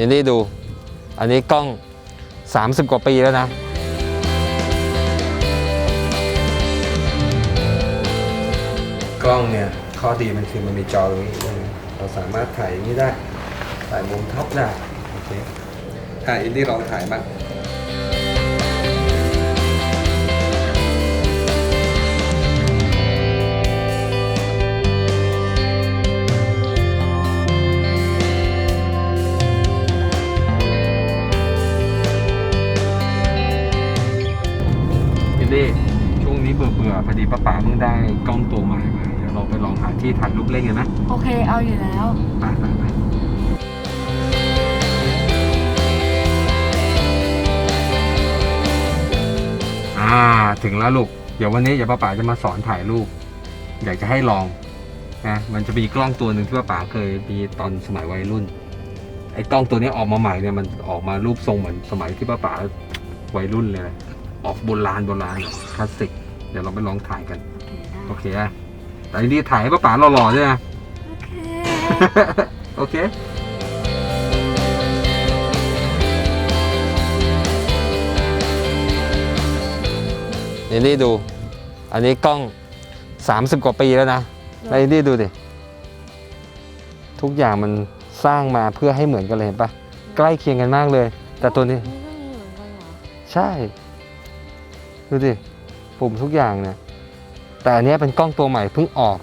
นี่นี่ดู อันนี้กล้อง 30 กว่าปีแล้วนะ กล้องเนี่ยข้อดีมันคือมันมีจอตรงนี้เราสามารถถ่ายอย่างนี้ได้ ถ่ายมุมท็อปได้ โอเคอะอินดี้ลองถ่ายบ้าง วงนี้เบื่อเบื่อๆพอดีป้าป๋าเพิ่งได้กล้องตัวใหม่มาเดี๋ยวเราไปลองหาที่ถ่ายรูปเล่นกันนะโอเคเอาอยู่แล้ว ไปไปไปอ่าถึงแล้วลูก เดี๋ยววันนี้เดี๋ยวป้าป๋าจะมาสอนถ่ายรูป อยากจะให้ลองนะมันจะมีกล้องตัวหนึ่งที่ป้าป๋าเคยมีตอนสมัยวัยรุ่น ไอ้กล้องตัวนี้ออกมาใหม่เนี่ยมันออกมารูปทรงเหมือนสมัยที่ป้าป๋าวัยรุ่นเลยออกโบราณโบราณคลาสสิก เดี๋ยวเราไปลองถ่ายกัน โอเคได้โอเคอะแต่ทีนี้ถ่ายให้ป้าป๋าหล่อๆด้วยนะโอเคโอเค นี่นี่ดู อันนี้กล้อง 30 กว่าปีแล้วนะแล้วนี่ดูดิ ทุกอย่างมันสร้างมาเพื่อให้เหมือนกันเลยเห็นปะใกล้เคียงกันมากเลย แต่ตัวนี้นี่ก็มีเหมือนกันเหรอใช่ ดูดิ ปุ่มทุกอย่างเนี่ย แต่อันเนี้ยเป็นกล้องตัวใหม่เพิ่งออก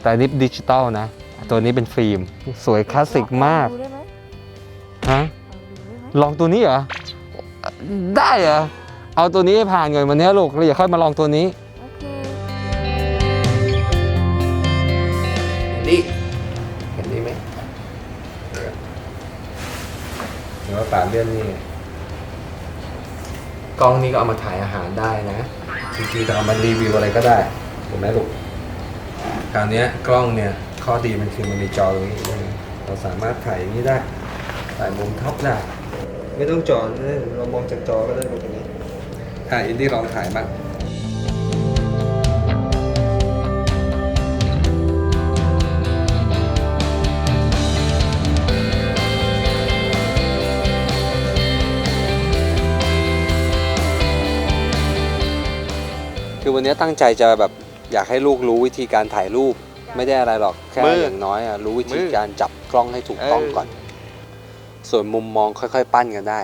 แต่อันนี้ดิจิตอลนะ ตัวนี้เป็นฟิล์ม สวยคลาสสิกมาก ดูได้ไหมฮะลองดูได้ไหมลองตัวนี้เหรอ ได้เหรอ เอาตัวนี้ให้ผ่านก่อนวันนี้ลูกแล้วอย่าค่อยมาลองตัวนี้ โอเคนี่เห็นนี่ไหมเดี๋ยวว่าป่าเลื่อนนี่ กล้องนี้ก็เอามาถ่ายอาหารได้นะ จริงๆจะเอามารีวิวอะไรก็ได้ถูกไหมลูกคราวเนี้ยกล้องเนี่ยข้อดีมันคือมันมีจอตรงนี้ด้วยนะเราสามารถถ่ายอย่างนี้ได้ถ่ายมุมท็อปได้ไม่ต้องจอเลยเรามองจากจอก็ได้ตรงนี้อะอินดี้ลองถ่ายบ้าง คือวันนี้ตั้งใจจะแบบอยากให้ลูกรู้วิธีการถ่ายรูป ไม่ได้อะไรหรอกแค่มืออย่างน้อยอะรู้วิธีมือการจับกล้องให้ถูกต้องเออ ก่อน ส่วนมุมมองค่อยๆ ปั้นกันได้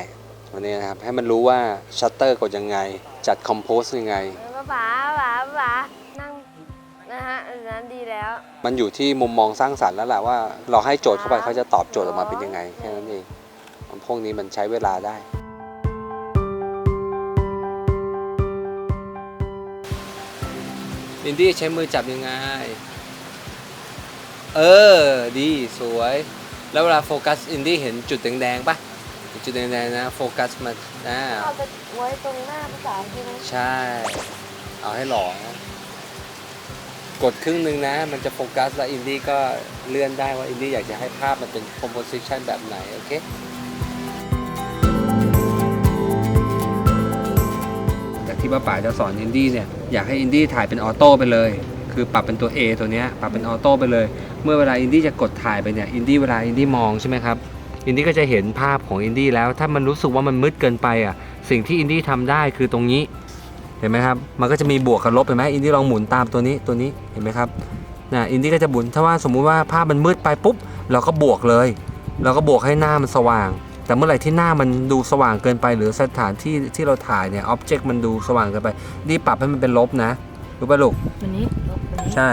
วันนี้นะครับให้มันรู้ว่าชัตเตอร์กดยังไง จัดคอมโพสยังไง ป๊าป๋าป๋าป๋านั่งนะฮะอันนั้นดีแล้วมันอยู่ที่มุมมองสร้างสรรค์แล้วแหละว่าเราให้โจทย์เข้าไปเขาจะตอบโจทย์ออกมาเป็นยังไงแค่นั้นเองพวกนี้มันใช้เวลาได้ อินดี้ใช้มือจับยังไง เออ ดีสวย แล้วเวลาโฟกัสอินดี้เห็นจุดแดงๆปะเห็นจุดแดงๆนะ โฟกัสมันนะเอาไปไว้ตรงหน้าภาษาใช่ไหมใช่ เอาให้หล่อนะกดครึ่งหนึ่งนะ มันจะโฟกัสแล้วอินดี้ก็เลื่อนได้ว่าอินดี้อยากจะให้ภาพมันเป็นคอมโพสิชันแบบไหน โอเค ที่ป้าป๋าจะสอนอินดี้เนี่ยอยากให้อินดี้ถ่ายเป็นออโต้ไปเลย คือปรับเป็นตัว A ตัวเนี้ยปรับเป็นออโต้ไปเลย เมื่อเวลาอินดี้จะกดถ่ายไปเนี่ยอินดี้เวลาอินดี้มองใช่ไหมครับอินดี้ก็จะเห็นภาพของอินดี้แล้ว ถ้ามันรู้สึกว่ามันมืดเกินไปอะสิ่งที่อินดี้ทำได้คือตรงนี้เห็นไหมครับ มันก็จะมีบวกกับลบเห็นไหมอินดี้ลองหมุนตามตัวนี้ตัวนี้เห็นไหมครับนะอินดี้ก็จะหมุนถ้าว่าสมมุติว่าภาพมันมืดไปปุ๊บ เราก็บวกเลย เราก็บวกให้หน้ามันสว่าง แต่เมื่อไหร่ที่หน้ามันดูสว่างเกินไปหรือสถานที่ที่เราถ่ายเนี่ยอ็อบเจกต์มันดูสว่างเกินไปนี่ปรับให้มันเป็นลบนะรู้ป่ะลูกวันนี้ลบวันนี้ใช่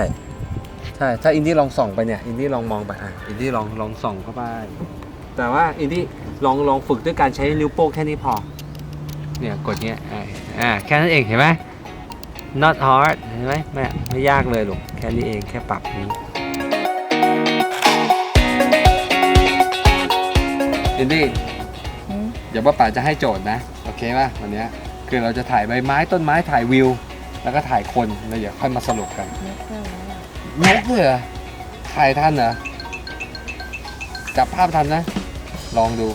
ใช่ถ้าอินดี้ลองส่องไปเนี่ยอินดี้ลองมองไปอะอินดี้ลองลองส่องเข้าไปแต่ว่าอินดี้ลองลองฝึกด้วยการใช้นิ้วโป้งแค่นี้พอเนี่ยกดเงี้ยอ่าอ่าแค่นั้นเองเห็นไหม not hard เห็นไหมไม่ไม่ยากเลยลูกแค่นี้เองแค่ปรับนี้อินดี้อืม เดี๋ยวป้าป๋าจะให้โจทย์นะ โอเคป่ะวันเนี้ยคือเราจะถ่ายใบไม้ต้นไม้ถ่ายวิว แล้วก็ถ่ายคนแล้วเดี๋ยวค่อยมาสรุปกันนึกเครื่องแล้วอะนกเลยเหรอถ่ายทันเหรอจับภาพทันนะ ลองดู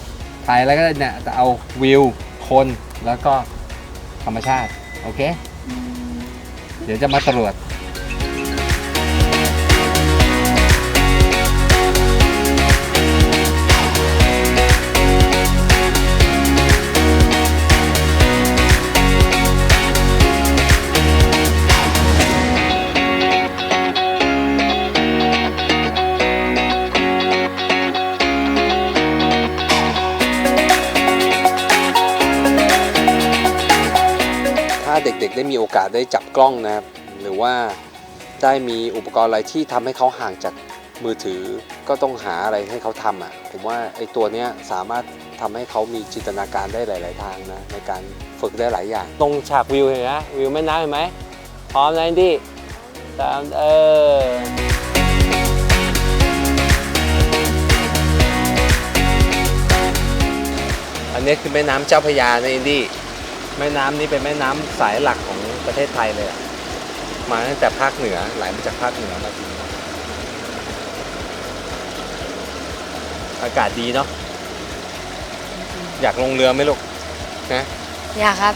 ถ่ายอะไรก็ได้เนี่ยจะเอาวิว คนแล้วก็ธรรมชาติ โอเค เดี๋ยวจะมาตรวจ ได้มีโอกาสได้จับกล้องนะครับ หรือว่าได้มีอุปกรณ์อะไรที่ทำให้เขาห่างจากมือถือก็ต้องหาอะไรให้เขาทำอะผมว่าไอ้ตัวเนี้ยสามารถทำให้เขามีจินตนาการได้หลาย ๆ ทางนะในการฝึกได้หลายอย่าง ตรงฉากวิวเห็นไหมวิวแม่น้ำเห็นไหมพร้อมนะอินดี้ตามเอออันนี้คือแม่น้ำเจ้าพระยานะอินดี้ แม่น้ำนี้เป็นแม่น้ำสายหลักของประเทศไทยเลยอะมาตั้งแต่ภาคเหนือไหลมาจากภาคเหนือมาทีนี้อากาศดีเนาะอยากลงเรือไหมลูกนะอยากครับ